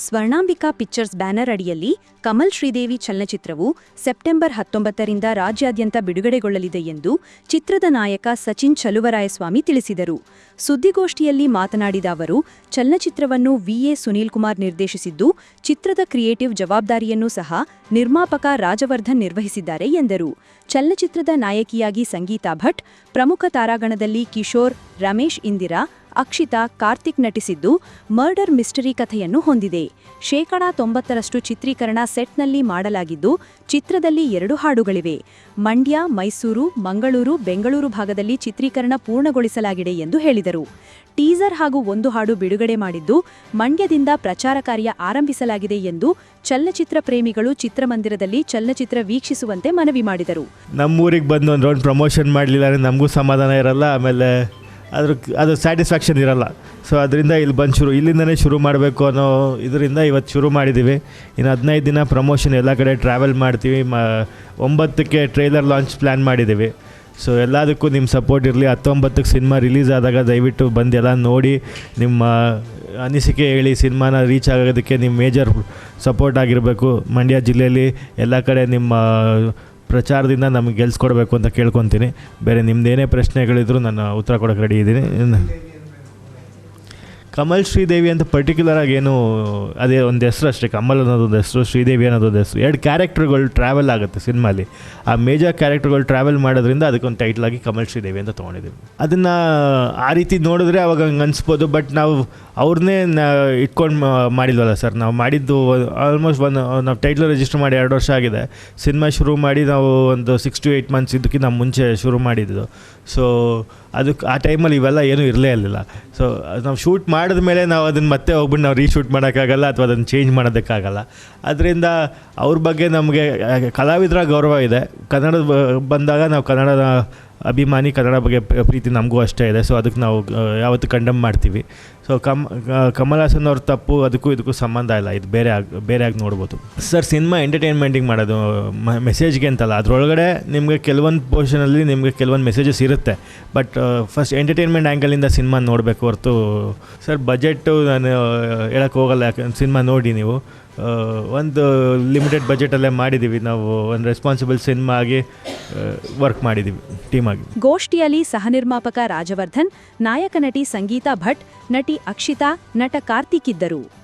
ಸ್ವರ್ಣಾಂಬಿಕಾ pictures banner ಅಡಿಯಲ್ಲಿ ಕಮಲ್ ಶ್ರೀದೇವಿ ಚಲನಚಿತ್ರವು September ಹತ್ತೊಂಬತ್ತರಿಂದ ರಾಜ್ಯಾದ್ಯಂತ ಬಿಡುಗಡೆಗೊಳ್ಳಲಿದೆ ಎಂದು ಚಿತ್ರದ ನಾಯಕ ಸಚಿನ್ ಚಲುವರಾಯಸ್ವಾಮಿ ತಿಳಿಸಿದರು. ಸುದ್ದಿಗೋಷ್ಠಿಯಲ್ಲಿ ಮಾತನಾಡಿದ ಅವರು, ಚಲನಚಿತ್ರವನ್ನು ವಿಎ ಸುನೀಲ್ ಕುಮಾರ್ ನಿರ್ದೇಶಿಸಿದ್ದು, ಚಿತ್ರದ ಕ್ರಿಯೇಟಿವ್ ಜವಾಬ್ದಾರಿಯನ್ನು ಸಹ ನಿರ್ಮಾಪಕ ರಾಜವರ್ಧನ್ ನಿರ್ವಹಿಸಿದ್ದಾರೆ ಎಂದರು. ಚಲನಚಿತ್ರದ ನಾಯಕಿಯಾಗಿ ಸಂಗೀತಾ ಭಟ್, ಪ್ರಮುಖ ತಾರಾಗಣದಲ್ಲಿ ಕಿಶೋರ್, ರಮೇಶ್ ಇಂದಿರಾ ಅಕ್ಷಿತಾ ಕಾರ್ತಿಕ್ ನಟಿಸಿದ್ದು ಮರ್ಡರ್ ಮಿಸ್ಟರಿ ಕಥೆಯನ್ನು ಹೊಂದಿದೆ. ಶೇಕಡಾ ತೊಂಬತ್ತರಷ್ಟು ಚಿತ್ರೀಕರಣ ಸೆಟ್ನಲ್ಲಿ ಮಾಡಲಾಗಿದ್ದು ಚಿತ್ರದಲ್ಲಿ ಎರಡು ಹಾಡುಗಳಿವೆ. ಮಂಡ್ಯ, ಮೈಸೂರು, ಮಂಗಳೂರು, ಬೆಂಗಳೂರು ಭಾಗದಲ್ಲಿ ಚಿತ್ರೀಕರಣ ಪೂರ್ಣಗೊಳಿಸಲಾಗಿದೆ ಎಂದು ಹೇಳಿದರು. ಟೀಸರ್ ಹಾಗೂ ಒಂದು ಹಾಡು ಬಿಡುಗಡೆ ಮಾಡಿದ್ದು ಮಂಡ್ಯದಿಂದ ಪ್ರಚಾರ ಕಾರ್ಯ ಆರಂಭಿಸಲಾಗಿದೆ ಎಂದು ಚಲನಚಿತ್ರ ಪ್ರೇಮಿಗಳು ಚಿತ್ರಮಂದಿರದಲ್ಲಿ ಚಲನಚಿತ್ರ ವೀಕ್ಷಿಸುವಂತೆ ಮನವಿ ಮಾಡಿದರು. ನಮ್ಮೂರಿಗೆ ಬಂದು ಒಂದು ಪ್ರಮೋಷನ್ ಮಾಡಲಿಲ್ಲ ಅಂದರೆ ನಮಗೂ ಸಮಾಧಾನ ಇರಲ್ಲ, ಆಮೇಲೆ ಅದ್ರ ಅದು ಸ್ಯಾಟಿಸ್ಫ್ಯಾಕ್ಷನ್ ಇರಲ್ಲ. ಸೊ ಅದರಿಂದ ಇಲ್ಲಿ ಬಂದು ಶುರು, ಇಲ್ಲಿಂದನೇ ಶುರು ಮಾಡಬೇಕು ಅನ್ನೋ ಇದರಿಂದ ಇವತ್ತು ಶುರು ಮಾಡಿದ್ದೀವಿ ಇನ್ನು ಹದಿನೈದು ದಿನ ಪ್ರಮೋಷನ್ ಎಲ್ಲ ಕಡೆ ಟ್ರಾವೆಲ್ ಮಾಡ್ತೀವಿ. ಮ, ಒಂಬತ್ತಕ್ಕೆ ಟ್ರೈಲರ್ ಲಾಂಚ್ ಪ್ಲ್ಯಾನ್ ಮಾಡಿದ್ದೀವಿ ಸೊ ಎಲ್ಲದಕ್ಕೂ ನಿಮ್ಮ ಸಪೋರ್ಟ್ ಇರಲಿ. ಹತ್ತೊಂಬತ್ತಕ್ಕೆ ಸಿನಿಮಾ ರಿಲೀಸ್ ಆದಾಗ ದಯವಿಟ್ಟು ಬಂದು ಎಲ್ಲ ನೋಡಿ, ನಿಮ್ಮ ಅನಿಸಿಕೆ ಹೇಳಿ, ಸಿನಿಮಾನ ರೀಚ್ ಆಗೋದಕ್ಕೆ ನಿಮ್ಮ ಮೇಜರ್ ಸಪೋರ್ಟ್ ಆಗಿರಬೇಕು. ಮಂಡ್ಯ ಜಿಲ್ಲೆಯಲ್ಲಿ ಎಲ್ಲ ಕಡೆ ನಿಮ್ಮ ಪ್ರಚಾರದಿಂದ ನಮಗೆ ಗೆಲ್ಸ್ಕೊಡ್ಬೇಕು ಅಂತ ಕೇಳ್ಕೊತೀನಿ. ಬೇರೆ ನಿಮ್ದೇನೇ ಪ್ರಶ್ನೆಗಳಿದ್ರು ನಾನು ಉತ್ತರ ಕೊಡೋಕೆ ರೆಡಿ ಇದ್ದೀನಿ. ಕಮಲ್ ಶ್ರೀದೇವಿ ಅಂತ ಪರ್ಟಿಕ್ಯುಲರ್ ಆಗಿ ಏನು, ಅದೇ ಒಂದು ಹೆಸರು ಅಷ್ಟೇ, ಕಮಲ್ ಅನ್ನೋದೊಂದು ಹೆಸರು, ಶ್ರೀದೇವಿ ಅನ್ನೋದೊಂದು ಹೆಸರು. ಎರಡು ಕ್ಯಾರೆಕ್ಟರ್ಗಳು ಟ್ರಾವೆಲ್ ಆಗುತ್ತೆ ಸಿನಿಮಾಲಿ. ಆ ಮೇಜರ್ ಕ್ಯಾರೆಕ್ಟರ್ಗಳು ಟ್ರಾವೆಲ್ ಮಾಡೋದ್ರಿಂದ ಅದಕ್ಕೊಂದು ಟೈಟ್ಲ್ ಆಗಿ ಕಮಲ್ ಶ್ರೀದೇವಿ ಅಂತ ತೊಗೊಂಡಿದ್ದೀವಿ. ಅದನ್ನು ಆ ರೀತಿ ನೋಡಿದ್ರೆ ಅವಾಗ ಹಂಗೆ ಅನಿಸ್ಬೋದು ಬಟ್ ನಾವು ಅವ್ರನ್ನೇ ಇಟ್ಕೊಂಡು ಮಾಡಿಲ್ವಲ್ಲ ಸರ್. ನಾವು ಮಾಡಿದ್ದು ಆಲ್ಮೋಸ್ಟ್ ಒಂದು, ನಾವು ಟೈಟ್ಲ್ ರಿಜಿಸ್ಟರ್ ಮಾಡಿ ಎರಡು ವರ್ಷ ಆಗಿದೆ. ಸಿನಿಮಾ ಶುರು ಮಾಡಿ ನಾವು ಒಂದು ಸಿಕ್ಸ್ ಟು ಏಯ್ಟ್ ಮಂತ್ಸ್ ಇದಕ್ಕಿಂತ ಮುಂಚೆ ಶುರು ಮಾಡಿದ್ದು. ಸೊ ಅದಕ್ಕೆ ಆ ಟೈಮಲ್ಲಿ ಇವೆಲ್ಲ ಏನೂ ಇರಲೇ ಇರಲಿಲ್ಲ. ಸೊ ನಾವು ಶೂಟ್ ಮಾಡಿದ ಮೇಲೆ ನಾವು ಅದನ್ನು ಮತ್ತೆ ಹೋಗ್ಬಿಟ್ಟು ನಾವು ರೀಶೂಟ್ ಮಾಡೋಕ್ಕಾಗಲ್ಲ ಅಥವಾ ಅದನ್ನು ಚೇಂಜ್ ಮಾಡೋದಕ್ಕಾಗಲ್ಲ. ಅದರಿಂದ ಅವ್ರ ಬಗ್ಗೆ ನಮಗೆ ಕಲಾವಿದರ ಗೌರವ ಇದೆ. ಕನ್ನಡ ಬಂದಾಗ ನಾವು ಕನ್ನಡದ ಅಭಿಮಾನಿ, ಕನ್ನಡ ಬಗ್ಗೆ ಪ್ರೀತಿ ನಮಗೂ ಅಷ್ಟೇ ಇದೆ. ಸೊ ಅದಕ್ಕೆ ನಾವು ಯಾವತ್ತೂ ಕಂಡಮ್ ಮಾಡ್ತೀವಿ. ಸೊ ಕಮ್ ಕಮಲ್ ಹಾಸನ್ ಅವ್ರ ತಪ್ಪು, ಅದಕ್ಕೂ ಇದಕ್ಕೂ ಸಂಬಂಧ ಇಲ್ಲ. ಇದು ಬೇರೆ ಆಗಿ ಬೇರೆ ಆಗಿ ನೋಡ್ಬೋದು. ಸರ್ ಸಿನಿಮಾ ಎಂಟರ್ಟೈನ್ಮೆಂಟಿಗೆ ಮಾಡೋದು ಮೆಸೇಜ್ಗೆ ಅಂತಲ್ಲ. ಅದರೊಳಗಡೆ ನಿಮಗೆ ಕೆಲವೊಂದು ಪೋರ್ಷನಲ್ಲಿ ನಿಮಗೆ ಕೆಲವೊಂದು ಮೆಸೇಜಸ್ ಇರುತ್ತೆ. ಬಟ್ ಫಸ್ಟ್ ಎಂಟರ್ಟೈನ್ಮೆಂಟ್ ಆ್ಯಂಗಲಿಂದ ಸಿನಿಮಾ ನೋಡಬೇಕು ಹೊರತು ಸರ್ ಬಜೆಟ್ಟು ನಾನು ಹೇಳಕ್ಕೆ ಹೋಗಲ್ಲ. ಯಾಕಂದ್ರೆ ಸಿನಿಮಾ ನೋಡಿ ನೀವು. ಒಂದು ಲಿಮಿಟೆಡ್ ಬಜೆಟಲ್ಲೇ ಮಾಡಿದ್ದೀವಿ ನಾವು ಒಂದು ರೆಸ್ಪಾನ್ಸಿಬಲ್ ಸಿನಿಮಾ ಆಗಿ ವರ್ಕ್ ಮಾಡಿದ್ದೀವಿ ಟೀಮಾಗಿ ಗೋಷ್ಠಿಯಲ್ಲಿ ಸಹನಿರ್ಮಾಪಕ ರಾಜವರ್ಧನ್, ನಾಯಕ ನಟಿ ಸಂಗೀತಾ ಭಟ್, ನಟಿ ಅಕ್ಷಿತಾ ನಟ ಕಾರ್ತಿಕ್ ಇದ್ದರು.